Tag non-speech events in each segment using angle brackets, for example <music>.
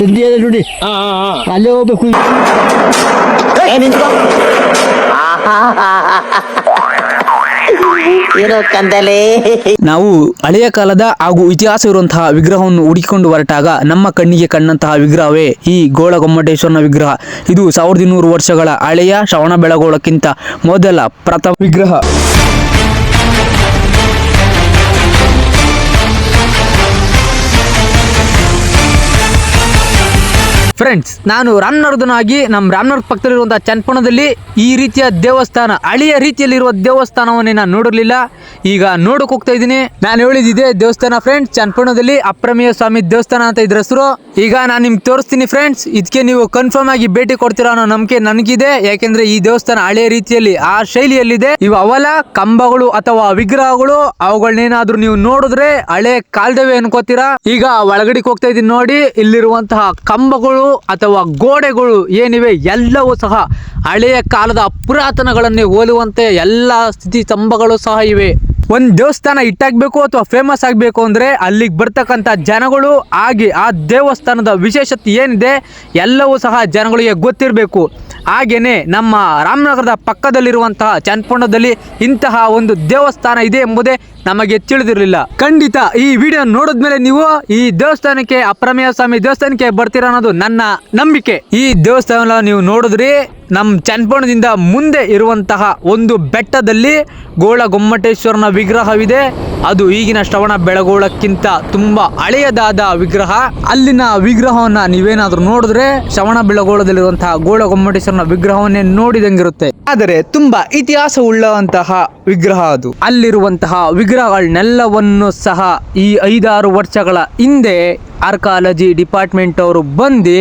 ನೋಡಿ. ಅಲ್ಲೇ ಹೋಗ್ಬೇಕು. ನಾವು ಹಳೆಯ ಕಾಲದ ಹಾಗೂ ಇತಿಹಾಸ ಇರುವಂತಹ ವಿಗ್ರಹವನ್ನು ಹುಡುಕಿಕೊಂಡು ಹೊರಟಾಗ ನಮ್ಮ ಕಣ್ಣಿಗೆ ಕಂಡಂತಹ ವಿಗ್ರಹವೇ ಈ ಗೋಳಗೊಮ್ಮಟೇಶ್ವರನ ವಿಗ್ರಹ. ಇದು ಸಾವಿರದ ಇನ್ನೂರು ವರ್ಷಗಳ ಹಳೆಯ ಶ್ರವಣ ಬೆಳಗೋಳಕ್ಕಿಂತ ಮೊದಲ ಪ್ರಥಮ ವಿಗ್ರಹ. ಫ್ರೆಂಡ್ಸ್ ನಾನು ರಾಮನರ್ದನಾಗಿ ನಮ್ಮ ರಾಮನರ್ದ ಪಕ್ಕದಲ್ಲಿರುವಂತಹ ಚನ್ಪಣದಲ್ಲಿ ಈ ರೀತಿಯ ದೇವಸ್ಥಾನ ಹಳೆಯ ರೀತಿಯಲ್ಲಿರುವ ದೇವಸ್ಥಾನವನ್ನೇ ನಾನು ನೋಡಿರಲಿಲ್ಲ. ಈಗ ನೋಡಕ್ ಹೋಗ್ತಾ ಇದ್ದೀನಿ. ನಾನು ಹೇಳಿದಿದೆ ದೇವಸ್ಥಾನ ಫ್ರೆಂಡ್ಸ್ ಚನ್ಪಣದಲ್ಲಿ ಅಪ್ರಮೇಯ ಸ್ವಾಮಿ ದೇವಸ್ಥಾನ ಅಂತ ಇದ್ರ ಹೆಸರು. ಈಗ ನಾನು ನಿಮ್ಗೆ ತೋರಿಸ್ತೀನಿ ಫ್ರೆಂಡ್ಸ್ ಇದಕ್ಕೆ ನೀವು ಕನ್ಫರ್ಮ್ ಆಗಿ ಭೇಟಿ ಕೊಡ್ತೀರಾ ಅನ್ನೋ ನಂಬಿಕೆ ನನಗಿದೆ. ಯಾಕೆಂದ್ರೆ ಈ ದೇವಸ್ಥಾನ ಹಳೆಯ ರೀತಿಯಲ್ಲಿ, ಆ ಶೈಲಿಯಲ್ಲಿದೆ. ಇವು ಅವಲ, ಕಂಬಗಳು ಅಥವಾ ವಿಗ್ರಹಗಳು, ಅವುಗಳನ್ನೇನಾದ್ರೂ ನೀವು ನೋಡಿದ್ರೆ ಹಳೆ ಕಾಲದವೇ ಅನ್ಕೋತೀರಾ. ಈಗ ಒಳಗಡೆಗೆ ಹೋಗ್ತಾ ಇದೀನಿ ನೋಡಿ, ಇಲ್ಲಿರುವಂತಹ ಕಂಬಗಳು ಅಥವಾ ಗೋಡೆಗಳು ಏನಿವೆ ಎಲ್ಲವೂ ಸಹ ಹಳೆಯ ಕಾಲದ ಪುರಾತನಗಳನ್ನೇ ಹೋಲುವಂತೆ ಎಲ್ಲ ಸ್ಥಿತಿ ಸ್ತಂಭಗಳು ಸಹ ಇವೆ. ಒಂದು ದೇವಸ್ಥಾನ ಇಟ್ಟಾಗಬೇಕು ಅಥವಾ ಫೇಮಸ್ ಆಗಬೇಕು ಅಂದರೆ ಅಲ್ಲಿಗೆ ಬರ್ತಕ್ಕಂಥ ಜನಗಳು ಹಾಗೆ ಆ ದೇವಸ್ಥಾನದ ವಿಶೇಷತೆ ಏನಿದೆ ಎಲ್ಲವೂ ಸಹ ಜನಗಳಿಗೆ ಗೊತ್ತಿರಬೇಕು. ಹಾಗೆಯೇ ನಮ್ಮ ರಾಮನಗರದ ಪಕ್ಕದಲ್ಲಿರುವಂತಹ ಚನ್ನಪಣ್ಣದಲ್ಲಿ ಇಂತಹ ಒಂದು ದೇವಸ್ಥಾನ ಇದೆ ಎಂಬುದೇ ನಮಗೆ ತಿಳಿದಿರಲಿಲ್ಲ. ಖಂಡಿತ ಈ ವಿಡಿಯೋ ನೋಡಿದ್ಮೇಲೆ ನೀವು ಈ ದೇವಸ್ಥಾನಕ್ಕೆ, ಅಪ್ರಮೇಯ ಸ್ವಾಮಿ ದೇವಸ್ಥಾನಕ್ಕೆ ಬರ್ತೀರಾ ಅನ್ನೋದು ನನ್ನ ನಂಬಿಕೆ. ಈ ದೇವಸ್ಥಾನ ನೀವು ನೋಡಿದ್ರಿ ನಮ್ಮ ಚನ್ಪಣದಿಂದ ಮುಂದೆ ಇರುವಂತಹ ಒಂದು ಬೆಟ್ಟದಲ್ಲಿ ಗೋಳ ಗೊಮ್ಮಟೇಶ್ವರನ ವಿಗ್ರಹವಿದೆ. ಅದು ಈಗಿನ ಶ್ರವಣ ಬೆಳಗೋಳಕ್ಕಿಂತ ತುಂಬಾ ಹಳೆಯದಾದ ವಿಗ್ರಹ. ಅಲ್ಲಿನ ವಿಗ್ರಹವನ್ನ ನೀವೇನಾದ್ರೂ ನೋಡಿದ್ರೆ ಶ್ರವಣ ಬೆಳಗೋಳದಲ್ಲಿರುವಂತಹ ಗೋಳ ಗೊಮ್ಮಟೇಶ್ವರನ ವಿಗ್ರಹವನ್ನೇ ನೋಡಿದಂಗಿರುತ್ತೆ. ಆದರೆ ತುಂಬಾ ಇತಿಹಾಸ ಉಳ್ಳಂತಹ ವಿಗ್ರಹ ಅದು. ಅಲ್ಲಿರುವಂತಹ ವಿಗ್ರಹಗಳನ್ನೆಲ್ಲವನ್ನು ಸಹ ಈ ಐದಾರು ವರ್ಷಗಳ ಹಿಂದೆ ಆರ್ಕಾಲಜಿ ಡಿಪಾರ್ಟ್ಮೆಂಟ್ ಅವರು ಬಂದು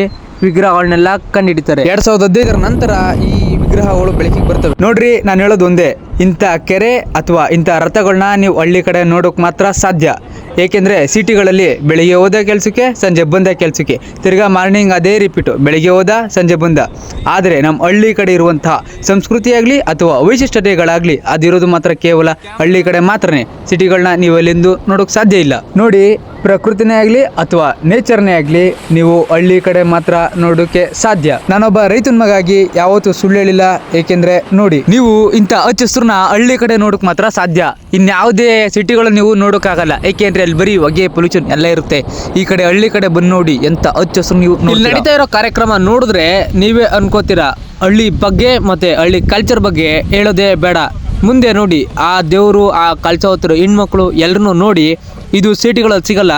ವಿಗ್ರಹಗಳನ್ನೆಲ್ಲ ಕಂಡಿಡಿತಾರೆ. ಎರಡ್ ಸಾವಿರದ ಹದಿನೈದರ ನಂತರ ಈ ವಿಗ್ರಹಗಳು ಬೆಳಕಿಗೆ ಬರ್ತವೆ. ನೋಡ್ರಿ, ನಾನು ಹೇಳೋದು ಒಂದೇ, ಇಂಥ ಕೆರೆ ಅಥವಾ ಇಂಥ ರಥಗಳನ್ನ ನೀವು ಹಳ್ಳಿ ಕಡೆ ನೋಡೋಕೆ ಮಾತ್ರ ಸಾಧ್ಯ. ಏಕೆಂದರೆ ಸಿಟಿಗಳಲ್ಲಿ ಬೆಳಿಗ್ಗೆ ಹೋದ ಕೆಲಸಕ್ಕೆ, ಸಂಜೆ ಬಂದ ಕೆಲಸಕ್ಕೆ. ತಿರ್ಗಾ ಮಾರ್ನಿಂಗ್ ಅದೇ ರಿಪೀಟು ಬೆಳಿಗ್ಗೆ ಹೋದ, ಸಂಜೆ ಬಂದ. ಆದರೆ ನಮ್ಮ ಹಳ್ಳಿ ಕಡೆ ಇರುವಂತಹ ಸಂಸ್ಕೃತಿಯಾಗಲಿ ಅಥವಾ ವೈಶಿಷ್ಟ್ಯತೆಗಳಾಗಲಿ ಅದಿರೋದು ಮಾತ್ರ ಕೇವಲ ಹಳ್ಳಿ ಕಡೆ ಮಾತ್ರನೇ. ಸಿಟಿಗಳನ್ನ ನೀವು ಅಲ್ಲಿಂದು ನೋಡೋಕೆ ಸಾಧ್ಯ ಇಲ್ಲ. ನೋಡಿ ಪ್ರಕೃತಿನೇ ಆಗಲಿ ಅಥವಾ ನೇಚರ್ನೇ ಆಗಲಿ ನೀವು ಹಳ್ಳಿ ಕಡೆ ಮಾತ್ರ ನೋಡೋಕೆ ಸಾಧ್ಯ. ನಾನೊಬ್ಬ ರೈತನ ಮಗಾಗಿ ಯಾವತ್ತೂ ಸುಳ್ಳು ಹೇಳಿಲ್ಲ ಏಕೆಂದ್ರೆ ನೋಡಿ ನೀವು ಇಂಥ ಹಚ್ಚ ಹಸ್ರನ್ನ ಹಳ್ಳಿ ಕಡೆ ನೋಡೋಕೆ ಮಾತ್ರ ಸಾಧ್ಯ. ಇನ್ಯಾವುದೇ ಸಿಟಿಗಳು ನೀವು ನೋಡೋಕ್ಕಾಗಲ್ಲ ಏಕೆಂದ್ರೆ ಅಲ್ಲಿ ಬರೀ ಹೊಗೆ ಪೊಲ್ಯೂಷನ್ ಎಲ್ಲ ಇರುತ್ತೆ. ಈ ಕಡೆ ಹಳ್ಳಿ ಕಡೆ ಬಂದು ನೋಡಿ ಎಂತ ಹಚ್ಚಸ್ರು ನೀವು ಇಲ್ಲಿ ನಡೀತಾ ಇರೋ ಕಾರ್ಯಕ್ರಮ ನೋಡಿದ್ರೆ ನೀವೇ ಅನ್ಕೋತೀರಾ ಹಳ್ಳಿ ಬಗ್ಗೆ ಮತ್ತೆ ಹಳ್ಳಿ ಕಲ್ಚರ್ ಬಗ್ಗೆ ಹೇಳೋದೇ ಬೇಡ. ಮುಂದೆ ನೋಡಿ ಆ ದೇವರು ಆ ಕಲ್ಚವತ್ತರು ಹೆಣ್ಮಕ್ಳು ಎಲ್ಲರನ್ನೂ ನೋಡಿ ಇದು ಸಿಟಿಗಳಲ್ಲಿ ಸಿಗಲ್ಲ,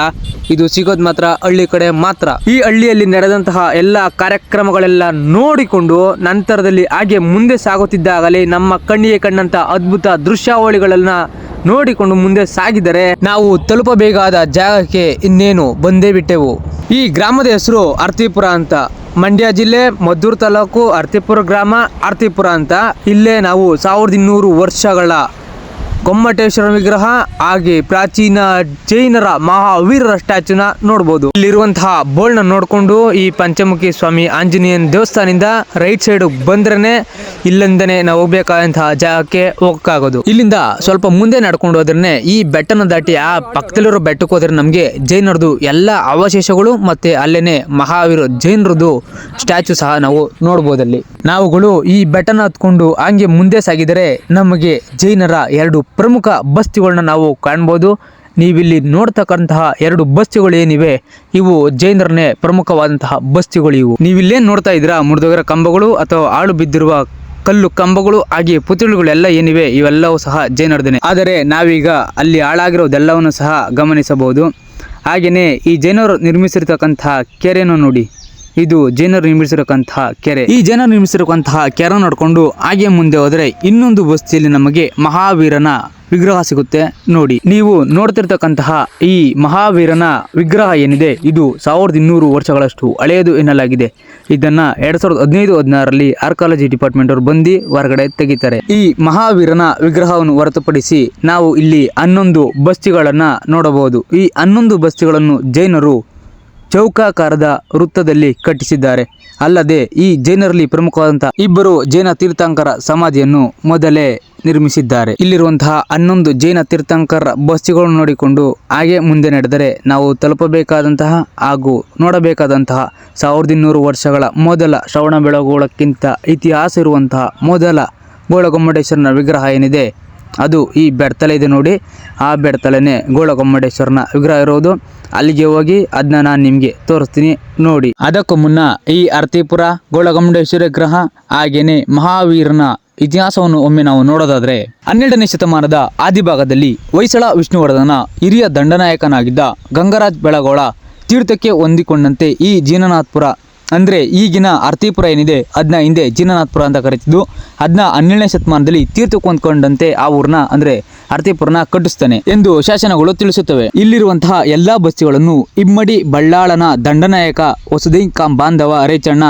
ಇದು ಸಿಗೋದು ಮಾತ್ರ ಹಳ್ಳಿ ಕಡೆ ಮಾತ್ರ. ಈ ಹಳ್ಳಿಯಲ್ಲಿ ನಡೆದಂತಹ ಎಲ್ಲ ಕಾರ್ಯಕ್ರಮಗಳೆಲ್ಲ ನೋಡಿಕೊಂಡು ನಂತರದಲ್ಲಿ ಹಾಗೆ ಮುಂದೆ ಸಾಗುತ್ತಿದ್ದಾಗಲೇ ನಮ್ಮ ಕಣ್ಣಿಗೆ ಕಂಡಂತ ಅದ್ಭುತ ದೃಶ್ಯಾವಳಿಗಳನ್ನ ನೋಡಿಕೊಂಡು ಮುಂದೆ ಸಾಗಿದರೆ ನಾವು ತಲುಪಬೇಕಾದ ಜಾಗಕ್ಕೆ ಇನ್ನೇನು ಬಂದೇ ಬಿಟ್ಟೆವು. ಈ ಗ್ರಾಮದ ಹೆಸರು ಅರ್ತಿಪುರ ಅಂತ. ಮಂಡ್ಯ ಜಿಲ್ಲೆ, ಮದ್ದೂರು ತಾಲೂಕು ಅರ್ತಿಪುರ ಗ್ರಾಮ ಅರ್ತಿಪುರ ಅಂತ. ಇಲ್ಲೇ ನಾವು ಸಾವಿರದ ಇನ್ನೂರು ವರ್ಷಗಳ ಗೊಮ್ಮಟೇಶ್ವರ ವಿಗ್ರಹ ಹಾಗೆ ಪ್ರಾಚೀನ ಜೈನರ ಮಹಾವೀರರ ಸ್ಟ್ಯಾಚುನ ನೋಡಬಹುದು ಇಲ್ಲಿರುವಂತಹ ಬೋಲ್ಡ್ನ ನೋಡಿಕೊಂಡು ಈ ಪಂಚಮುಖಿ ಸ್ವಾಮಿ ಆಂಜನೇಯನ ದೇವಸ್ಥಾನದಿಂದ ರೈಟ್ ಸೈಡ್ ಬಂದ್ರೆ ಇಲ್ಲಿಂದನೇ ನಾವು ಹೋಗ್ಬೇಕಾದಂತಹ ಜಾಗಕ್ಕೆ ಹೋಗಕ್ಕಾಗೋದು. ಇಲ್ಲಿಂದ ಸ್ವಲ್ಪ ಮುಂದೆ ನಡ್ಕೊಂಡು ಹೋದ್ರೆ ಈ ಬೆಟ್ಟನ ದಾಟಿ ಆ ಪಕ್ಕದಲ್ಲಿರೋ ಬೆಟ್ಟಕ್ಕೆ ಹೋದ್ರೆ ನಮಗೆ ಜೈನರದು ಎಲ್ಲ ಅವಶೇಷಗಳು ಮತ್ತೆ ಅಲ್ಲೇನೆ ಮಹಾವೀರ ಜೈನರದು ಸ್ಟ್ಯಾಚು ಸಹ ನಾವು ನೋಡ್ಬೋದಲ್ಲಿ. ನಾವುಗಳು ಈ ಬೆಟ್ಟನ ಹತ್ಕೊಂಡು ಹಂಗೆ ಮುಂದೆ ಸಾಗಿದರೆ ನಮಗೆ ಜೈನರ ಎರಡು ಪ್ರಮುಖ ಬಸ್ತಿಗಳನ್ನ ನಾವು ಕಾಣ್ಬೋದು. ನೀವಿಲ್ಲಿ ನೋಡ್ತಕ್ಕಂತಹ ಎರಡು ಬಸ್ತಿಗಳು ಏನಿವೆ, ಇವು ಜೈನರನ್ನೇ ಪ್ರಮುಖವಾದಂತಹ ಬಸ್ತಿಗಳು ಇವು. ನೀವಿಲ್ಲೇನು ನೋಡ್ತಾ ಇದ್ದೀರಾ? ಮುರಿದೋಗಿರೋ ಕಂಬಗಳು ಅಥವಾ ಆಳು ಬಿದ್ದಿರುವ ಕಲ್ಲು ಕಂಬಗಳು ಹಾಗೆ ಪುತ್ಳಿಗಳೆಲ್ಲ ಏನಿವೆ, ಇವೆಲ್ಲವೂ ಸಹ ಜೈನರದೇನೆ. ಆದರೆ ನಾವೀಗ ಅಲ್ಲಿ ಹಾಳಾಗಿರೋದೆಲ್ಲವನ್ನು ಸಹ ಗಮನಿಸಬಹುದು. ಹಾಗೆಯೇ ಈ ಜೈನರು ನಿರ್ಮಿಸಿರ್ತಕ್ಕಂತಹ ಕೆರೆಯನ್ನು ನೋಡಿ. ಇದು ಜೈನರು ನಿರ್ಮಿಸಿರುವಂತಹ ಕೆರೆ. ಈ ಜೈನರು ನಿರ್ಮಿಸಿರುವಂತಹ ಕೆರೆ ನೋಡಿಕೊಂಡು ಹಾಗೆ ಮುಂದೆ ಹೋದರೆ ಇನ್ನೊಂದು ಬಸ್ತಿಯಲ್ಲಿ ನಮಗೆ ಮಹಾವೀರನ ವಿಗ್ರಹ ಸಿಗುತ್ತೆ ನೋಡಿ. ನೀವು ನೋಡ್ತಿರ್ತಕ್ಕಂತಹ ಈ ಮಹಾವೀರನ ವಿಗ್ರಹ ಏನಿದೆ, ಇದು ಸಾವಿರದ ಇನ್ನೂರು ವರ್ಷಗಳಷ್ಟು ಹಳೆಯದು ಎನ್ನಲಾಗಿದೆ. ಇದನ್ನ ಎರಡ್ ಸಾವಿರದ ಹದಿನೈದು, ಹದಿನಾರರಲ್ಲಿ ಆರ್ಕಾಲಜಿ ಡಿಪಾರ್ಟ್ಮೆಂಟ್ ಅವರು ಬಂದು ಹೊರಗಡೆ ತೆಗಿತಾರೆ. ಈ ಮಹಾವೀರನ ವಿಗ್ರಹವನ್ನು ಹೊರತುಪಡಿಸಿ ನಾವು ಇಲ್ಲಿ ಹನ್ನೊಂದು ಬಸ್ತಿಗಳನ್ನ ನೋಡಬಹುದು. ಈ ಹನ್ನೊಂದು ಬಸ್ತಿಗಳನ್ನು ಜೈನರು ಚೌಕಾಕಾರದ ವೃತ್ತದಲ್ಲಿ ಕಟ್ಟಿಸಿದ್ದಾರೆ. ಅಲ್ಲದೆ ಈ ಜೈನರಲ್ಲಿ ಪ್ರಮುಖವಾದಂತಹ ಇಬ್ಬರು ಜೈನ ತೀರ್ಥಂಕರ ಸಮಾಧಿಯನ್ನು ಮೊದಲೇ ನಿರ್ಮಿಸಿದ್ದಾರೆ. ಇಲ್ಲಿರುವಂತಹ ಹನ್ನೊಂದು ಜೈನ ತೀರ್ಥಂಕರ ಬಸ್ಸುಗಳನ್ನು ನೋಡಿಕೊಂಡು ಹಾಗೆ ಮುಂದೆ ನಡೆದರೆ ನಾವು ತಲುಪಬೇಕಾದಂತಹ ಹಾಗೂ ನೋಡಬೇಕಾದಂತಹ ಸಾವಿರದ ಇನ್ನೂರು ವರ್ಷಗಳ ಮೊದಲ ಶ್ರವಣ ಬೆಳಗೋಳಕ್ಕಿಂತ ಇತಿಹಾಸ ಇರುವಂತಹ ಮೊದಲ ಗೋಳಗೊಮ್ಮಟೇಶ್ವರನ ವಿಗ್ರಹ ಏನಿದೆ ಅದು ಈ ಬೆಡ್ತಲೆ ಇದೆ ನೋಡಿ. ಆ ಬೆಡ್ತಲೆನೇ ಗೋಳಗೊಮ್ಮಡೇಶ್ವರನ ವಿಗ್ರಹ ಇರೋದು. ಅಲ್ಲಿಗೆ ಹೋಗಿ ಅದನ್ನ ನಾನು ನಿಮಗೆ ತೋರಿಸ್ತೀನಿ ನೋಡಿ. ಅದಕ್ಕೂ ಮುನ್ನ ಈ ಅರ್ತಿಪುರ ಗೋಳಗೊಮ್ಮಡೇಶ್ವರ ವಿಗ್ರಹ ಹಾಗೇನೆ ಮಹಾವೀರನ ಇತಿಹಾಸವನ್ನು ಒಮ್ಮೆ ನಾವು ನೋಡೋದಾದ್ರೆ ಹನ್ನೆರಡನೇ ಶತಮಾನದ ಆದಿಭಾಗದಲ್ಲಿ ಹೊಯ್ಸಳ ವಿಷ್ಣುವರ್ಧನ ಹಿರಿಯ ದಂಡನಾಯಕನಾಗಿದ್ದ ಗಂಗರಾಜ್ ಬೆಳಗೋಳ ತೀರ್ಥಕ್ಕೆ ಹೊಂದಿಕೊಂಡಂತೆ ಈ ಜೀನನಾಥ್ಪುರ ಅಂದರೆ ಈಗಿನ ಅರ್ತಿಪುರ ಏನಿದೆ ಅದನ್ನ ಹಿಂದೆ ಜಿನ್ನನಾಥ್ಪುರ ಅಂತ ಕರೀತಿದ್ದು. ಅದನ್ನ ಹನ್ನೆರಡನೇ ಶತಮಾನದಲ್ಲಿ ತೀರ್ಥ ಕೊಂಡ್ಕೊಂಡಂತೆ ಆ ಊರನ್ನ ಅಂದರೆ ಅರ್ತಿಪುರನ ಕಟ್ಟಿಸ್ತಾನೆ ಎಂದು ಶಾಸನಗಳು ತಿಳಿಸುತ್ತವೆ. ಇಲ್ಲಿರುವಂತಹ ಎಲ್ಲಾ ಬಸ್ತಿಗಳನ್ನು ಇಮ್ಮಡಿ ಬಳ್ಳಾಳನ ದಂಡನಾಯಕ ವಸುದೈ ಕಾಂ ಬಾಂಧವ ರೇಚಣ್ಣ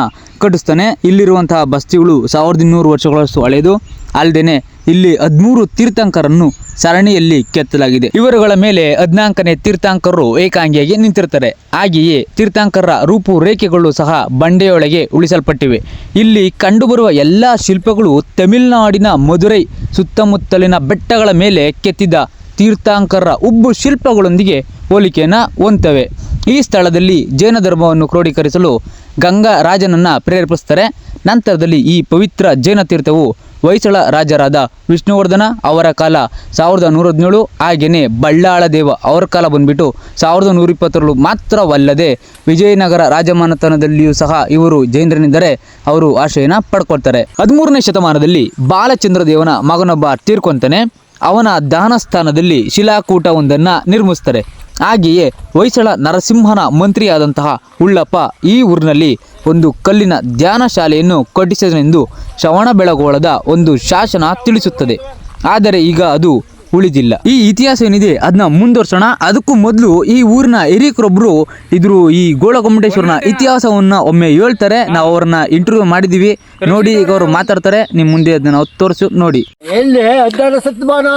ಕಟ್ಟಿಸ್ತಾನೆ ಇಲ್ಲಿರುವಂತಹ ಬಸ್ತಿಗಳು ಸಾವಿರದ ಇನ್ನೂರು ವರ್ಷಗಳಷ್ಟು ಹಳೆಯದು ಅಲ್ಲದೆ ಇಲ್ಲಿ ಹದಿಮೂರು ತೀರ್ಥಂಕರನ್ನು ಸರಣಿಯಲ್ಲಿ ಕೆತ್ತಲಾಗಿದೆ. ಇವರುಗಳ ಮೇಲೆ ಹದಿನಾಲ್ಕನೇ ತೀರ್ಥಂಕರರು ಏಕಾಂಗಿಯಾಗಿ ನಿಂತಿರ್ತಾರೆ ಹಾಗೆಯೇ ತೀರ್ಥಂಕರರ ರೂಪುರೇಖೆಗಳು ಸಹ ಬಂಡೆಯೊಳಗೆ ಉಳಿಸಲ್ಪಟ್ಟಿವೆ. ಇಲ್ಲಿ ಕಂಡುಬರುವ ಎಲ್ಲ ಶಿಲ್ಪಗಳು ತಮಿಳುನಾಡಿನ ಮಧುರೈ ಸುತ್ತಮುತ್ತಲಿನ ಬೆಟ್ಟಗಳ ಮೇಲೆ ಕೆತ್ತಿದ ತೀರ್ಥಂಕರರ ಉಬ್ಬು ಶಿಲ್ಪಗಳೊಂದಿಗೆ ಹೋಲಿಕೆಯನ್ನು ಹೊಂದ್ತವೆ. ಈ ಸ್ಥಳದಲ್ಲಿ ಜೈನ ಧರ್ಮವನ್ನು ಕ್ರೋಢೀಕರಿಸಲು ಗಂಗಾ ರಾಜನನ್ನು ಪ್ರೇರೇಪಿಸ್ತಾರೆ ನಂತರದಲ್ಲಿ ಈ ಪವಿತ್ರ ಜೈನ ತೀರ್ಥವು ಹೊಯ್ಸಳ ರಾಜರಾದ ವಿಷ್ಣುವರ್ಧನ ಅವರ ಕಾಲ ಸಾವಿರದ ನೂರ ಹದಿನೇಳು ಹಾಗೆಯೇ ಬಳ್ಳಾಳ ದೇವ ಅವರ ಕಾಲ ಬಂದುಬಿಟ್ಟು ಸಾವಿರದ ನೂರ ಇಪ್ಪತ್ತರಳು ಮಾತ್ರವಲ್ಲದೆ ವಿಜಯನಗರ ರಾಜಮಾನತನದಲ್ಲಿಯೂ ಸಹ ಇವರು ಜೈನರನಿದ್ದರೆ ಅವರು ಆಶ್ರಯನ ಪಡ್ಕೊಳ್ತಾರೆ. ಹದಿಮೂರನೇ ಶತಮಾನದಲ್ಲಿ ಬಾಲಚಂದ್ರ ದೇವನ ಮಗನೊಬ್ಬ ತೀರ್ಕೊಂತಾನೆ ಅವನ ದಾನಸ್ಥಾನದಲ್ಲಿ ಸ್ಥಾನದಲ್ಲಿ ಶಿಲಾಕೂಟವೊಂದನ್ನು ನಿರ್ಮಿಸ್ತಾರೆ ಹಾಗೆಯೇ ಹೊಯ್ಸಳ ನರಸಿಂಹನ ಮಂತ್ರಿಯಾದಂತಹ ಉಳ್ಳಪ್ಪ ಈ ಊರಿನಲ್ಲಿ ಒಂದು ಕಲ್ಲಿನ ಧ್ಯಾನ ಶಾಲೆಯನ್ನು ಕಟ್ಟಿಸಿದನೆಂದು ಶ್ರವಣಬೆಳಗೊಳದ ಒಂದು ಶಾಸನ ತಿಳಿಸುತ್ತದೆ. ಆದರೆ ಈಗ ಅದು ಉಳಿದಿಲ್ಲ. ಈ ಇತಿಹಾಸ ಏನಿದೆ ಅದನ್ನ ಮುಂದುವರ್ಸೋಣ. ಅದಕ್ಕೂ ಮೊದಲು ಈ ಊರಿನ ಹಿರಿಯರೊಬ್ರು ಇದ್ರು ಈ ಗೋಳಗೊಮ್ಮಟೇಶ್ವರನ ಇತಿಹಾಸವನ್ನ ಒಮ್ಮೆ ಹೇಳ್ತಾರೆ. ನಾವು ಅವ್ರನ್ನ ಇಂಟರ್ವ್ಯೂ ಮಾಡಿದೀವಿ. ನೋಡಿ ಈಗ ಅವರು ಮಾತಾಡ್ತಾರೆ. ನಿಮ್ ಮುಂದೆ ಅದನ್ನ ನಾವು ತೋರಿಸು ನೋಡಿ. ಎಲ್ಲಿ? ಹದಿನಾರು ಶತಮಾನ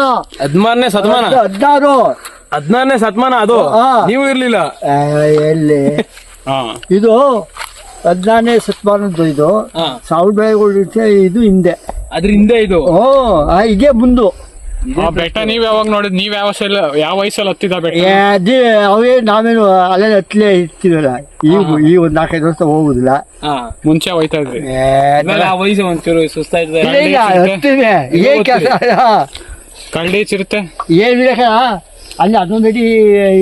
ಹದಿನಾರು. ಹದಿನಾರನೇ ಶತಮಾನ ಅದು. ನೀವು ಇರ್ಲಿಲ್ಲ? ಎಲ್ಲಿ? ಹಾ. ಇದು ಹದಿನಾರನೇ ಶತಮಾನದ್ದು ಇದು. ಸಾವಿರ ಬೆಳೆಗಳು ಇದು ಹಿಂದೆ. ಅದ್ರ ಹಿಂದೆ ಇದು? ಓ ಹೀಗೆ ಇದೇ ಮುಂದು. ಆ ಬೆಟ್ಟ ನೀವ್ ಯಾವಾಗ ನೋಡಿದ್ ನೀವ್ ಯಾವ ಯಾವ ವಯಸ್ಸಲ್ಲಿ ಹತ್ತಿದ ಬೆಟ್ಟ? ಏ, ಅದೇ ಅವೇ ನಾವೇನು ಅಲ್ಲೇ ಹತ್ತಲೇ ಇರ್ತೀವಲ್ಲ. ಈಗ ಈ ಒಂದ್ ನಾಲ್ಕೈದು ವರ್ಷ ಹೋಗುದಿಲ್ಲ. ಹಾ ಮುಂಚೆ ಹೋಯ್ತಾ ಇದ್ರಿ. ಏ, ಆಮೇಲೆ ಆ ವಯಸ್ಸು ಒಂಚೂರು ಸುಸ್ತಾಯ್ತದೆ ಇಲ್ಲ, ಇಲ್ಲ, ಹತ್ತೀವಿ ಏನ್ ಕೆಲಸ? ಕಳ್ಳಿ ಚಿರತೆ. ಏನ್ ಬೇಕಾ ಅಲ್ಲಿ ಅದೊಂದು ಅಡಿ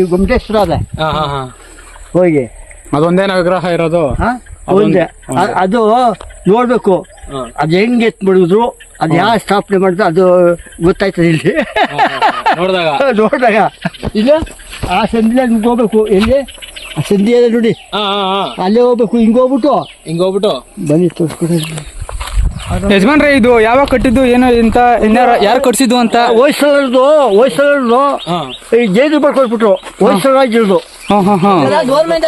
ಗೊಮ್ಮಟೇಶ್ವರ ಅದ. ಹಾ ಹಾ ಹಾ. ಹೋಗಿ. ಅದೊಂದೇನ ವಿಗ್ರಹ ಇರೋದು. ಹಾ? ಒಂದೇ. ಅ- ಅದು ನೋಡ್ಬೇಕು. ಅದು ಹೆಂಗೆ ಎತ್ ಮಾಡಿದ್ರು ಅದು ಯಾವ ಸ್ಥಾಪನೆ ಮಾಡಿದ್ರು ಅದು ಗೊತ್ತಾಯ್ತದೆ ಇಲ್ಲಿ. ನೋಡಿದಾಗ. <laughs> ನೋಡಿದಾಗ. ಇಲ್ಲ ಆ ಸಂಧಿಯಲ್ಲಿ ಹಿಂಗ್ ಹೋಗ್ಬೇಕು. ಎಲ್ಲಿ? ಆ ಸಂಧಿಯಲ್ಲಿ ನೋಡಿ. ಹಾ ಹಾ ಹಾ. ಅಲ್ಲೇ ಹೋಗ್ಬೇಕು ಹಿಂಗ್ ಹೋಗ್ಬಿಟ್ಟು. ಹಿಂಗ್ ಹೋಗ್ಬಿಟ್ಟು. ಬನ್ನಿ ತೋರಿಸ್ಕೊಡಿ. ಯಜಮಾನ್ರೆ ಇದು ಯಾವಾಗ ಕಟ್ಟಿದ್ದು ಏನೋ ಇಂತ ಇನ್ಯಾರ ಯಾರು ಕಟ್ಸಿದ್ದು ಅಂತ? ವಯಸ್ಸಲ್ಲದು ವಯಸ್ಸಲ್ಲದು ಹಾ. ಈ ಜೈಲು ಬರ್ಕೊಟ್ಬಿಟ್ರು. ಹೊಯ್ಸಳಾಗಿರೋದು ಹಾ ಹಾ ಹಾ. ಗೌರ್ಮೆಂಟ್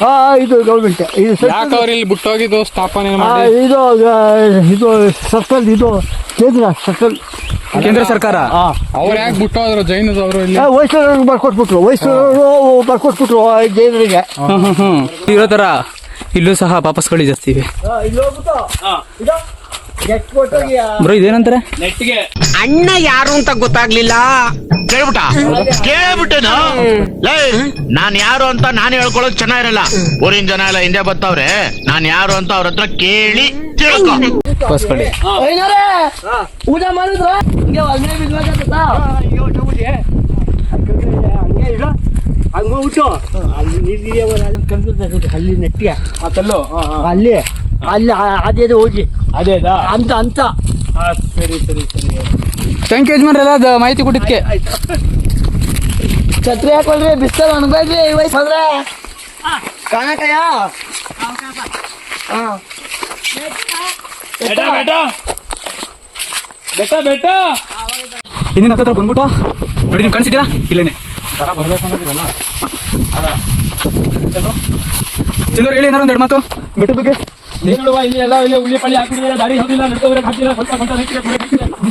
ಹಾ ಇದು ಗೌರ್ಮೆಂಟ್ ಇದು ಯಾಕೆ ಸರ್ಕಲ್- ಅವ್ರು ಇಲ್ಲಿ ಬಿಟ್ಟೋಗಿದ್ದು ಸ್ಥಾಪನೆ ಆ, ಮಾಡಿ ಇದು ಆ, ಇದು ಸರ್ಕಲ್ ಇದು ಕೇಂದ್ರ ಸರ್ಕಲ್ ಕೇಂದ್ರ ಸರ್ಕಾರ? ಹಾ ಅವ್ರು ಯಾಕೆ ಬಿಟ್ಟೋದ್ರು? ಜೈನದವರು ಇಲ್ಲಿ? ವಯಸ್ಸು ಬರ್ಕೊಟ್ಬಿಟ್ರು. ವಯಸ್ಸು ಬರ್ಕೊಟ್ಬಿಟ್ರು ಜೈನರಿಗೆ. ಹ್ಮ್ ಹ್ಮ್ ಹ್ಮ್ ಇರೋ ತರ ಇಲ್ಲೂ ಸಹ ವಾಪಸ್ಗಳು ಜಾಸ್ತಿ ಇವೆ. ಬ್ರೋ ಇದೇನಂತಾರೆ? ನೆಟ್ಗೆ ಅಣ್ಣ ಯಾರು ಅಂತ ಗೊತ್ತಾಗ್ಲಿಲ್ಲ. ಕೇಳ್ಬಿಟ್ಟ? ಕೇಳ್ಬಿಟ್ಟೇನು? ಲೇ ನಾನ್ ಯಾರು ಅಂತ ನಾನು ಹೇಳ್ಕೊಳ್ಳೋದು ಚೆನ್ನಾಗಿರಲ್ಲ ಊರಿನ ಜನ ಎಲ್ಲ ಹಿಂದೆ ಬರ್ತಾವ್ರೆ ನಾನ್ ಯಾರು ಅಂತ ಅವ್ರ ಹತ್ರ ಕೇಳಿ ತಿಳ್ಕೊ. ವಾಪಸ್ಗಳು ಊಟ ಮಾಡಿದ್ರ? ಹಂಗ ಹೋಗ್ಬಿಟ್ಟು ಅಲ್ಲಿ ನೀರಿದೆಯಲ್ಲ, ಅಲ್ಲಿ ಕಲ್ಲು ಹಾ ಹಾ. ಅಲ್ಲಿ ಅಲ್ಲಿ ಆ- ಅದೇ ಹೋಗಿ. ಅದೇ ಅದಾ? ಅಂತ ಅಂತ. ಸರಿ ಸರಿ ಸರಿ. ಯಜಮಾನ್ರೆ ಎಲ್ಲ ಅದ್ ಮಾಹಿತಿ ಕೊಟ್ಟಿದ್ದಕ್ಕೆ ಛತ್ರಿ ಹಾಕೊಳ್ರಿ ಬಿಸ್ತಲ್ ಅನ್ಬೇಡ್ರಿ ಈ ವಯಸ್ಸು ಬೆಟ್ಟ ಕಾಣಕಯ್ಯ ಬೆಟ್ಟ ಹತ್ರ ಬಂದ್ಬಿಟ್ಟು ನೋಡಿ ನೀವು ಕಾಣಿಸಿದ್ದೀರಾ ಇಲ್ಲೇನೆ ಚಂದ್ರ ಹೇಳಿ ಏನಾರು ಎರಡು ಮಾತು ಬಿಟ್ಟು ಬಗ್ಗೆ ಇಲ್ಲಿ ಎಲ್ಲ ಇಲ್ಲಿ ಉಳ್ಳಿ ಪಳ್ಳಿ ಹಾಕಿದ್ರೆ ದಾರಿ ಹೋಗಿಲ್ಲ ನಡ್ಕೋದ್ರೆ ಹಾಕಿಲ್ಲ ಸ್ವಲ್ಪ ಸ್ವಲ್ಪ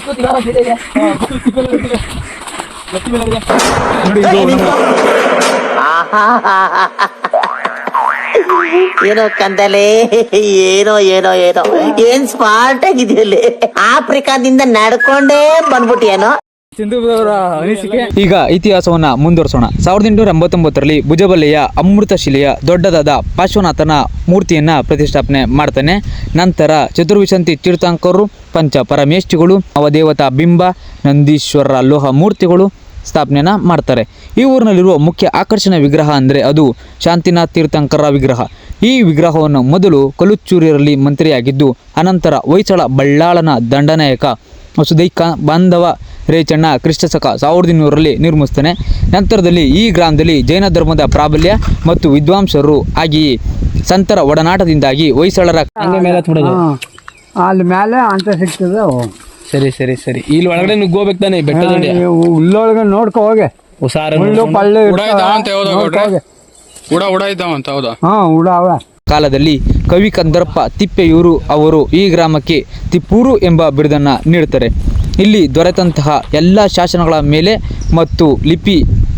<laughs> ಏನೋ ಕಂದಲೆ ಏನೋ ಏನೋ ಏನೋ. ಏನ್ ಸ್ಮಾರ್ಟ್ ಆಗಿದೆಯಲ್ಲಿ. ಆಫ್ರಿಕಾದಿಂದ ನಡ್ಕೊಂಡೇ ಬಂದ್ಬಿಟ್ಟಿಯೇನೋ. ಈಗ ಇತಿಹಾಸವನ್ನ ಮುಂದುವರಿಸೋಣ. ಸಾವಿರದ ಎಂಟುನೂರ ಎಂಬತ್ತೊಂಬತ್ತರಲ್ಲಿ ಭುಜಬಲ್ಲೆಯ ಅಮೃತ ಶಿಲೆಯ ದೊಡ್ಡದಾದ ಪಾರ್ಶ್ವನಾಥನ ಮೂರ್ತಿಯನ್ನ ಪ್ರತಿಷ್ಠಾಪನೆ ಮಾಡ್ತಾನೆ. ನಂತರ ಚತುರ್ವಿಶಂತಿ ತೀರ್ಥಾಂಕರು, ಪಂಚ ಪರಮೇಷ್ಠಿಗಳು ಅವದೇವತಾ ಬಿಂಬ, ನಂದೀಶ್ವರ ಲೋಹ ಮೂರ್ತಿಗಳು ಸ್ಥಾಪನೆಯನ್ನ ಮಾಡ್ತಾರೆ. ಈ ಊರಿನಲ್ಲಿರುವ ಮುಖ್ಯ ಆಕರ್ಷಣೆ ವಿಗ್ರಹ ಅಂದರೆ ಅದು ಶಾಂತಿನಾಥ್ ತೀರ್ಥಂಕರ ವಿಗ್ರಹ. ಈ ವಿಗ್ರಹವನ್ನು ಮೊದಲು ಕಲುಚ್ಚೂರಿಯರಲ್ಲಿ ಮಂತ್ರಿಯಾಗಿದ್ದು, ಅನಂತರ ಹೊಯ್ಸಳ ಬಳ್ಳಾಳನ ದಂಡನಾಯಕ ಸುದೈಕ ಬಾಂಧವ ರೇಚಣ್ಣ ಕ್ರಿಸ್ತಶಕ ಸಾವಿರದ ಇನ್ನೂರರಲ್ಲಿ ನಿರ್ಮಿಸ್ತಾನೆ ನಂತರದಲ್ಲಿ ಈ ಗ್ರಾಮದಲ್ಲಿ ಜೈನ ಧರ್ಮದ ಪ್ರಾಬಲ್ಯ ಮತ್ತು ವಿದ್ವಾಂಸರು ಆಗಿ ಸಂತರ ಒಡನಾಟದಿಂದಾಗಿ ಹೊಯ್ಸಳರ ಅಲ್ಲಿ ಮೇಲೆ ಅಂತ ಸಿಗ್ತದೆ. ಸರಿ ಸರಿ ಸರಿ. ಇಲ್ಲಿ ಒಳಗಡೆ ನುಗ್ಗೋಬೇಕು ತಾನೆ ಬೆಟ್ಟ ಉಳ್ಳೊಳಗೆ ನೋಡ್ಕೊ ಹೋಗೆ. ಹುಷಾರ ಉಡಾಯ್ತಾವಂತ ಯಾವ್ದೋ ನೋಡ್ಕೊ ಹೋಗೆ. ಉಡ ಉಡಾಯ್ತಾವಂತ ಹೌದಾ? ಹಾ ಉಡಾವ ಕಾಲದಲ್ಲಿ ಕವಿ ಕಂದರಪ್ಪ ತಿಪ್ಪೆಯೂರು ಅವರು ಈ ಗ್ರಾಮಕ್ಕೆ ತಿಪ್ಪೂರು ಎಂಬ ಬಿರುದನ್ನು ನೀಡುತ್ತಾರೆ. ಇಲ್ಲಿ ದೊರೆತಂತಹ ಎಲ್ಲ ಶಾಸನಗಳ ಮೇಲೆ ಮತ್ತು ಲಿಪಿ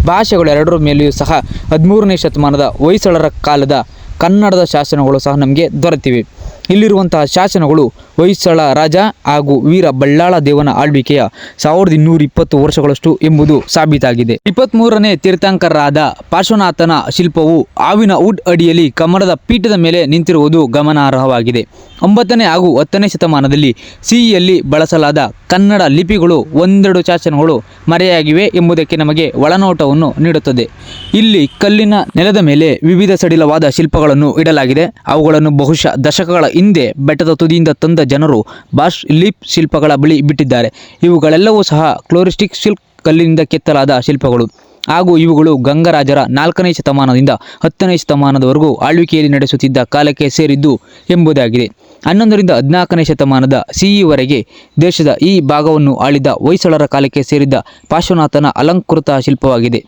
ಭಾಷೆಗಳೆರಡರ ಮೇಲೆಯೂ ಸಹ ಹದಿಮೂರನೇ ಶತಮಾನದ ಹೊಯ್ಸಳರ ಕಾಲದ ಕನ್ನಡದ ಶಾಸನಗಳು ಸಹ ನಮಗೆ ದೊರೆತಿವೆ. ಇಲ್ಲಿರುವಂತಹ ಶಾಸನಗಳು ಹೊಯ್ಸಳ ರಾಜ ಹಾಗೂ ವೀರ ಬಳ್ಳಾಳ ದೇವನ ಆಳ್ವಿಕೆಯ ಸಾವಿರದ ಇನ್ನೂರ ಇಪ್ಪತ್ತು ವರ್ಷಗಳಷ್ಟು ಎಂಬುದು ಸಾಬೀತಾಗಿದೆ. ಇಪ್ಪತ್ತ್ಮೂರನೇ ತೀರ್ಥಂಕರರಾದ ಪಾರ್ಶ್ವನಾಥನ ಶಿಲ್ಪವು ಆವಿನ ಉಡ್ ಅಡಿಯಲ್ಲಿ ಕಮಲದ ಪೀಠದ ಮೇಲೆ ನಿಂತಿರುವುದು ಗಮನಾರ್ಹವಾಗಿದೆ. ಒಂಬತ್ತನೇ ಹಾಗೂ ಹತ್ತನೇ ಶತಮಾನದಲ್ಲಿ ಸಿಹಿಯಲ್ಲಿ ಬಳಸಲಾದ ಕನ್ನಡ ಲಿಪಿಗಳು ಒಂದೆರಡು ಶಾಸನಗಳು ಮರೆಯಾಗಿವೆ ಎಂಬುದಕ್ಕೆ ನಮಗೆ ಒಳನೋಟವನ್ನು ನೀಡುತ್ತದೆ. ಇಲ್ಲಿ ಕಲ್ಲಿನ ನೆಲದ ಮೇಲೆ ವಿವಿಧ ಸಡಿಲವಾದ ಶಿಲ್ಪಗಳನ್ನು ಇಡಲಾಗಿದೆ. ಅವುಗಳನ್ನು ಬಹುಶಃ ದಶಕಗಳ ಹಿಂದೆ ಬೆಟ್ಟದ ತುದಿಯಿಂದ ತಂದ ಜನರು ಬಾಷ್ ಲಿಪ್ ಶಿಲ್ಪಗಳ ಬಳಿ ಬಿಟ್ಟಿದ್ದಾರೆ. ಇವುಗಳೆಲ್ಲವೂ ಸಹ ಕ್ಲೋರಿಸ್ಟಿಕ್ ಶಿಲ್ಕ್ ಕಲ್ಲಿನಿಂದ ಕೆತ್ತಲಾದ ಶಿಲ್ಪಗಳು. ಹಾಗೂ ಇವುಗಳು ಗಂಗರಾಜರ ನಾಲ್ಕನೇ ಶತಮಾನದಿಂದ ಹತ್ತನೇ ಶತಮಾನದವರೆಗೂ ಆಳ್ವಿಕೆಯಲ್ಲಿ ನಡೆಸುತ್ತಿದ್ದ ಕಾಲಕ್ಕೆ ಸೇರಿದ್ದು ಎಂಬುದಾಗಿದೆ. ಹನ್ನೊಂದರಿಂದ ಹದಿನಾಲ್ಕನೇ ಶತಮಾನದ ಸಿಇವರೆಗೆ ದೇಶದ ಈ ಭಾಗವನ್ನು ಆಳಿದ ಹೊಯ್ಸಳರ ಕಾಲಕ್ಕೆ ಸೇರಿದ್ದ ಪಾರ್ಶ್ವನಾಥನ ಅಲಂಕೃತ ಶಿಲ್ಪವಾಗಿದೆ.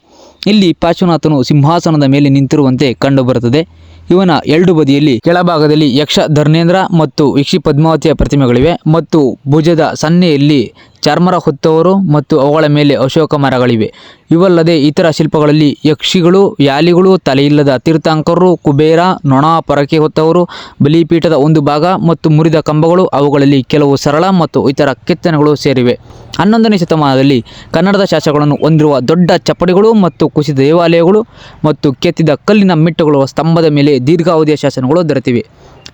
ಇಲ್ಲಿ ಪಾರ್ಶ್ವನಾಥನು ಸಿಂಹಾಸನದ ಮೇಲೆ ನಿಂತಿರುವಂತೆ ಕಂಡುಬರುತ್ತದೆ. ಇವನ ಎರಡು ಬದಿಯಲ್ಲಿ ಕೆಳಭಾಗದಲ್ಲಿ ಯಕ್ಷ ಧರ್ನೇಂದ್ರ ಮತ್ತು ಯಕ್ಷಿ ಪದ್ಮಾವತಿಯ ಪ್ರತಿಮೆಗಳಿವೆ ಮತ್ತು ಭುಜದ ಸನ್ನೆಯಲ್ಲಿ ಚರ್ಮರ ಹೊತ್ತವರು ಮತ್ತು ಅವುಗಳ ಮೇಲೆ ಅಶೋಕ ಮರಗಳಿವೆ. ಇವಲ್ಲದೆ ಇತರ ಶಿಲ್ಪಗಳಲ್ಲಿ ಯಕ್ಷಿಗಳು, ಯಾಲಿಗಳು, ತಲೆಯಿಲ್ಲದ ತೀರ್ಥಾಂಕರು, ಕುಬೇರ, ನೊಣ, ಪರಕೆ ಹೊತ್ತವರು, ಬಲಿಪೀಠದ ಒಂದು ಭಾಗ ಮತ್ತು ಮುರಿದ ಕಂಬಗಳು ಅವುಗಳಲ್ಲಿ ಕೆಲವು ಸರಳ ಮತ್ತು ಇತರ ಕೆತ್ತನೆಗಳು ಸೇರಿವೆ. ಹನ್ನೊಂದನೇ ಶತಮಾನದಲ್ಲಿ ಕನ್ನಡದ ಶಾಸಕಗಳನ್ನು ಹೊಂದಿರುವ ದೊಡ್ಡ ಚಪ್ಪಡಿಗಳು ಮತ್ತು ಕುಸಿದ ದೇವಾಲಯಗಳು ಮತ್ತು ಕೆತ್ತಿದ ಕಲ್ಲಿನ ಮೆಟ್ಟುಗಳು ಸ್ತಂಭದ ಮೇಲೆ ದೀರ್ಘಾವಧಿಯ ಶಾಸನಗಳು ದೊರೆತಿವೆ.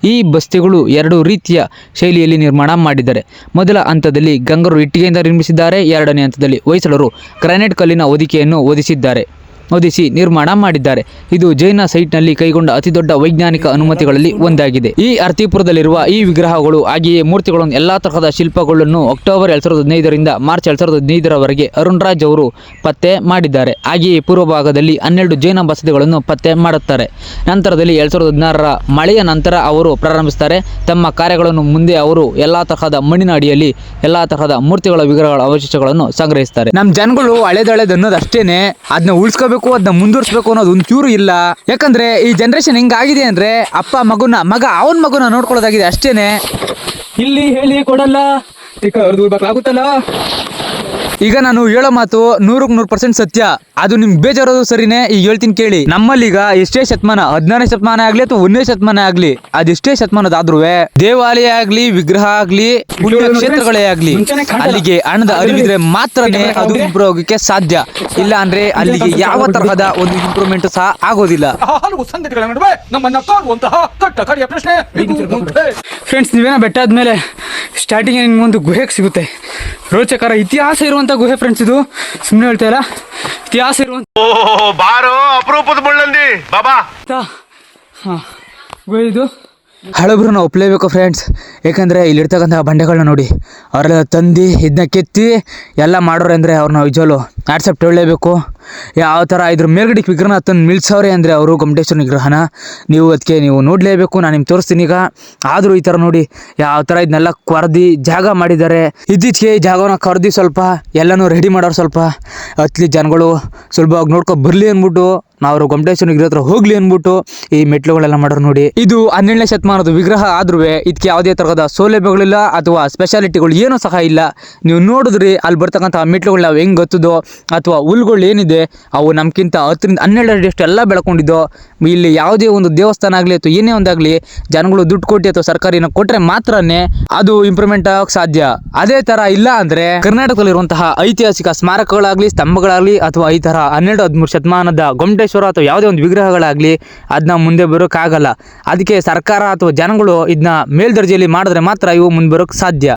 ಈ ಬಸ್ತಿಗಳು ಎರಡು ರೀತಿಯ ಶೈಲಿಯಲ್ಲಿ ನಿರ್ಮಾಣ ಮಾಡಿದ್ದಾರೆ. ಮೊದಲ ಹಂತದಲ್ಲಿ ಗಂಗರು ಇಟ್ಟಿಗೆಯಿಂದ ನಿರ್ಮಿಸಿದ್ದಾರೆ, ಎರಡನೇ ಹಂತದಲ್ಲಿ ಹೊಯ್ಸಳರು ಗ್ರಾನೈಟ್ ಕಲ್ಲಿನ ಹೊದಿಕೆಯನ್ನು ಒದಿಸಿದ್ದಾರೆ ಒದಿಸಿ ನಿರ್ಮಾಣ ಮಾಡಿದ್ದಾರೆ. ಇದು ಜೈನ ಸೈಟ್ನಲ್ಲಿ ಕೈಗೊಂಡ ಅತಿದೊಡ್ಡ ವೈಜ್ಞಾನಿಕ ಅನುಮತಿಗಳಲ್ಲಿ ಒಂದಾಗಿದೆ. ಈ ಅರ್ತಿಪುರದಲ್ಲಿರುವ ಈ ವಿಗ್ರಹಗಳು ಹಾಗೆಯೇ ಮೂರ್ತಿಗಳನ್ನು ಎಲ್ಲಾ ತರಹದ ಶಿಲ್ಪಗಳನ್ನು ಅಕ್ಟೋಬರ್ ಎರಡ್ ಸಾವಿರದ ಹದಿನೈದರಿಂದ ಮಾರ್ಚ್ ಎರಡ್ ಸಾವಿರದ ಹದಿನೈದರವರೆಗೆ ಅರುಣ್ ರಾಜ್ ಅವರು ಪತ್ತೆ ಮಾಡಿದ್ದಾರೆ. ಹಾಗೆಯೇ ಪೂರ್ವ ಭಾಗದಲ್ಲಿ ಹನ್ನೆರಡು ಜೈನ ಬಸದಿಗಳನ್ನು ಪತ್ತೆ ಮಾಡುತ್ತಾರೆ. ನಂತರದಲ್ಲಿ ಎರಡ್ ಸಾವಿರದ ಹದಿನಾರರ ಮಳೆಯ ನಂತರ ಅವರು ಪ್ರಾರಂಭಿಸುತ್ತಾರೆ. ತಮ್ಮ ಕಾರ್ಯಗಳನ್ನು ಮುಂದೆ ಅವರು ಎಲ್ಲಾ ತರಹದ ಮಣ್ಣಿನ ಅಡಿಯಲ್ಲಿ ಎಲ್ಲಾ ತರಹದ ಮೂರ್ತಿಗಳ ವಿಗ್ರಹಗಳ ಅವಶೇಷಗಳನ್ನು ಸಂಗ್ರಹಿಸುತ್ತಾರೆ. ನಮ್ಮ ಜನಗಳು ಹಳೆದಳೆದನ್ನೋದಷ್ಟೇನೆ ಅದನ್ನ ಉಳಿಸ್ಕೋಬೇಕು ಅದನ್ನ ಮುಂದುವರಿಸಬೇಕು ಅನ್ನೋದು ಒಂದು ಚೂರು ಇಲ್ಲ. ಯಾಕಂದ್ರೆ ಈ ಜನರೇಷನ್ ಹೆಂಗಾಗಿದೆ ಅಂದ್ರೆ ಅಪ್ಪ ಮಗುನ, ಮಗ ಅವನ ಮಗುನ ನೋಡ್ಕೊಳ್ಳೋದಾಗಿದೆ ಅಷ್ಟೇನೆ. ಇಲ್ಲಿ ಹೇಳಿ ಕೊಡಲ್ಲ. ಚಿಕ್ಕ ಅವ್ರದ್ದು ಈಗ ನಾನು ಹೇಳೋ ಮಾತು ನೂರಕ್ಕೆ ನೂರು ಪರ್ಸೆಂಟ್ ಸತ್ಯ. ಅದು ನಿಮ್ಗೆ ಬೇಜಾರೋದು ಸರಿನೇ? ಈಗ ಹೇಳ್ತೀನಿ ಕೇಳಿ. ನಮ್ಮಲ್ಲೀಗ ಎಷ್ಟೇ ಶತಮಾನ ಹದಿನಾರನೇ ಶತಮಾನ ಆಗ್ಲಿ ಅಥವಾ ಒಂದನೇ ಶತಮಾನ ಆಗ್ಲಿ ಅದೆಷ್ಟೇ ಶತಮಾನದಾದ್ರೂ ದೇವಾಲಯ ಆಗ್ಲಿ ವಿಗ್ರಹ ಆಗ್ಲಿ ಪುಣ್ಯ ಕ್ಷೇತ್ರಗಳೇ ಆಗ್ಲಿ ಅಲ್ಲಿಗೆ ಹಣದ ಅರಿವಿದ್ರೆ ಮಾತ್ರನೇ ಅದು ಇಂಪ್ರೂವ್ ಸಾಧ್ಯ. ಇಲ್ಲ ಅಂದ್ರೆ ಅಲ್ಲಿಗೆ ಯಾವ ತರಹದ ಒಂದು ಇಂಪ್ರೂವ್ಮೆಂಟ್ ಸಹ ಆಗೋದಿಲ್ಲ. ಫ್ರೆಂಡ್ಸ್ ನೀವೇನ ಬೆಟ್ಟ ಆದ್ಮೇಲೆ ಸ್ಟಾರ್ಟಿಂಗ್ ನಿಮ್ಗೊಂದು ಗುಹೆಗೆ ಸಿಗುತ್ತೆ. ರೋಚಕರ ಇತಿಹಾಸ ಇರುವಂಥ ಗುಹೆ ಫ್ರೆಂಡ್ಸ್ ಇದು. ಸುಮ್ಮನೆ ಹೇಳ್ತಾ ಇಲ್ಲ. ಇತಿಹಾಸ ಇರುವಂತ ಬಾರೋ ಅಪರೂಪದ ಮುಳ್ಳಂದಿ. ಬಾಬಾ. ಹಾಂ ಗುಹೆ ಇದು. ಹಳಬ್ರನ್ನ ಒಪ್ಲೇಬೇಕು ಫ್ರೆಂಡ್ಸ್ ಯಾಕಂದರೆ ಇಲ್ಲಿರ್ತಕ್ಕಂಥ ಬಂಡೆಗಳನ್ನ ನೋಡಿ ಅವರೆಲ್ಲ ತಂದು ಇದನ್ನ ಕೆತ್ತಿ ಎಲ್ಲ ಮಾಡೋರು ಅಂದರೆ ಅವ್ರನ್ನ ನಿಜವಲ್ಲೂ ಆಟ್ಸೆಪ್ಟ್ ಹೇಳಲೇಬೇಕು. ಯಾವ ಥರ ಇದ್ರ ಮೇಲ್ಗಡೆ ವಿಗ್ರಹ ತಂದು ನಿಲ್ಸವ್ರೆ ಅಂದರೆ ಅವರು ಗೊಮ್ಮಟೇಶ್ವರ ವಿಗ್ರಹನ. ನೀವು ಅದಕ್ಕೆ ನೀವು ನೋಡಲೇಬೇಕು, ನಾನು ನಿಮ್ಗೆ ತೋರಿಸ್ತೀನಿ ಈಗ. ಆದರೂ ಈ ಥರ ನೋಡಿ, ಯಾವ ಥರ ಇದನ್ನೆಲ್ಲ ಕೊರ್ದು ಜಾಗ ಮಾಡಿದ್ದಾರೆ. ಇತ್ತೀಚೆಗೆ ಈ ಜಾಗವನ್ನ ಕೊರ್ದಿ ಸ್ವಲ್ಪ, ಎಲ್ಲನೂ ರೆಡಿ ಮಾಡೋರು ಸ್ವಲ್ಪ. ಅತ್ಲಿ ಜನಗಳು ಸುಲಭವಾಗಿ ನೋಡ್ಕೊ ಬರಲಿ ಅಂದ್ಬಿಟ್ಟು, ನಾವು ಗೊಮ್ಮಟೇಶ್ವರ ವಿಗ್ರಹ ಹತ್ರ ಹೋಗ್ಲಿ ಅಂದ್ಬಿಟ್ಟು ಈ ಮೆಟ್ಲುಗಳೆಲ್ಲ ಮಾಡೋರು ನೋಡಿ. ಇದು ಹನ್ನೆರಡನೇ ಶತಮಾನದ ವಿಗ್ರಹ ಆದ್ರೂ ಇದಕ್ಕೆ ಯಾವುದೇ ಥರದ ಸೌಲಭ್ಯಗಳಿಲ್ಲ ಅಥವಾ ಸ್ಪೆಷಾಲಿಟಿಗಳು ಏನೂ ಸಹ ಇಲ್ಲ. ನೀವು ನೋಡಿದ್ರಿ, ಅಲ್ಲಿ ಬರ್ತಕ್ಕಂಥ ಮೆಟ್ಲುಗಳು ನಾವು ಹೆಂಗೆ ಹತ್ತದೋ ಅಥವಾ ಹುಲ್ಗಳು ಏನಿದೆ, ಅವು ನಮ್ಗಿಂತ ಹತ್ತರಿಂದ ಹನ್ನೆರಡು ಅಡಿಯಷ್ಟು ಎಲ್ಲ ಬೆಳ್ಕೊಂಡಿದ್ದೋ, ಇಲ್ಲಿ ಯಾವುದೇ ಒಂದು ದೇವಸ್ಥಾನ ಆಗಲಿ ಅಥವಾ ಏನೇ ಒಂದಾಗಲಿ ಜನಗಳು ದುಡ್ಡು ಕೊಟ್ಟು ಅಥವಾ ಸರ್ಕಾರಿನ ಕೊಟ್ಟರೆ ಮಾತ್ರನೇ ಅದು ಇಂಪ್ರೂವ್ಮೆಂಟ್ ಆಗೋಕ್ಕೆ ಸಾಧ್ಯ. ಅದೇ ತರ ಇಲ್ಲ ಅಂದ್ರೆ ಕರ್ನಾಟಕದಲ್ಲಿರುವಂತಹ ಐತಿಹಾಸಿಕ ಸ್ಮಾರಕಗಳಾಗ್ಲಿ, ಸ್ತಂಭಗಳಾಗಲಿ ಅಥವಾ ಈ ತರ ಹನ್ನೆರಡು ಹದಿಮೂರು ಶತಮಾನದ ಗೊಮ್ಮಟೇಶ್ವರ ಅಥವಾ ಯಾವುದೇ ಒಂದು ವಿಗ್ರಹಗಳಾಗ್ಲಿ ಅದನ್ನ ಮುಂದೆ ಬರೋಕ್ಕಾಗಲ್ಲ. ಅದಕ್ಕೆ ಸರ್ಕಾರ ಅಥವಾ ಜನಗಳು ಇದನ್ನ ಮೇಲ್ದರ್ಜೆಯಲ್ಲಿ ಮಾಡಿದ್ರೆ ಮಾತ್ರ ಇವು ಮುಂದೆ ಬರೋಕ್ಕೆ ಸಾಧ್ಯ.